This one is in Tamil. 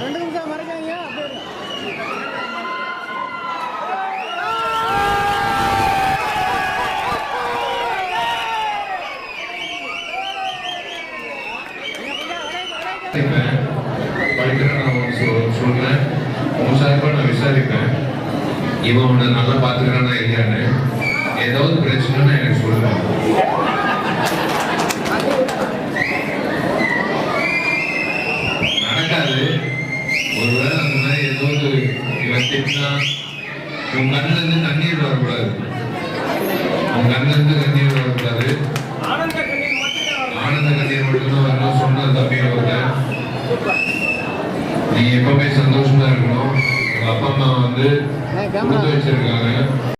ரெண்டு நிமிஷம் மறைக்காங்க அப்படியே படிக்கிறேன் நான் உனக்கு உன் சார்பாக நான் விசாரிப்பேன் இவன் உன்னை நல்லா பார்த்துக்கிறானா இல்லையான்னு ஏதாவது பிரச்சனைன்னா எனக்கு சொல்லுவேன் நடக்காது. ஒருவேளை அந்த மாதிரி ஏதோ ஒரு இவன் திட்டினா உன் கண்ணுல இருந்து தண்ணீர் வரக்கூடாது. உன் கண்ணுல இருந்து தண்ணீர் வரக்கூடாது. ஆனந்த கண்ணீர் மட்டும்தான் வரணும் சொன்ன தம்பி ஒருத்தன் நீ எப்பவுமே சந்தோஷமா இருக்கணும். எங்க அப்பா அம்மா வந்து கொடுத்து